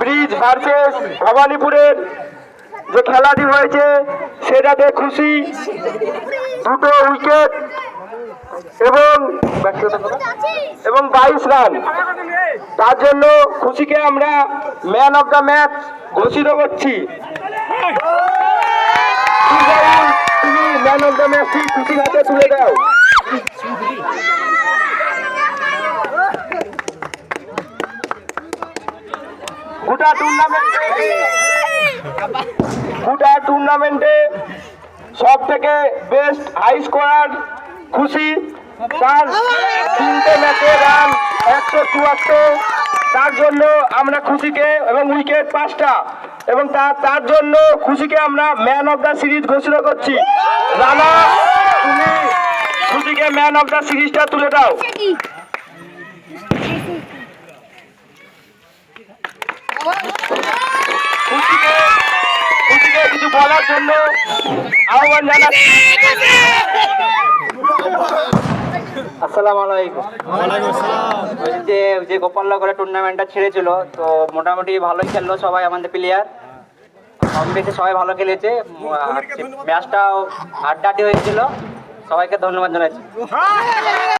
Bridge versus ভবানীপুরের যে খেলাটি হয়েছে সেটাতে খুশি। দুটো উইকেট এবং এবং বাইশ রান তার জন্য খুশিকে আমরা ম্যান অফ দ্য ম্যাচ ঘোষিত করছি। তুমি ম্যান অফ দ্য ম্যাচটি খুশির হাতে তুলে দাও। গোটা টুর্নামেন্টে গোটা টুর্নামেন্টে সব থেকে বেস্ট হাই স্কোরার খুশি। তার তিনটে ম্যাচে রান একশো চুয়াত্তর। তার জন্য আমরা খুশিকে এবং উইকেট পাঁচটা। এবং তার তার জন্য খুশিকে আমরা ম্যান অফ দ্য সিরিজ ঘোষণা করছি। রানা, তুমি খুশিকে ম্যান অফ দ্য সিরিজটা তুলে দাও। খুশিকে খুশিকে কিছু বলার জন্য আহ্বান জানাচ্ছি। যে টুর্নামেন্টটা ছেড়েছিল, তো মোটামুটি ভালোই খেললো সবাই আমাদের প্লেয়ার কম সবাই ভালো খেলেছে। ম্যাচটাও সবাইকে ধন্যবাদ জানাচ্ছি।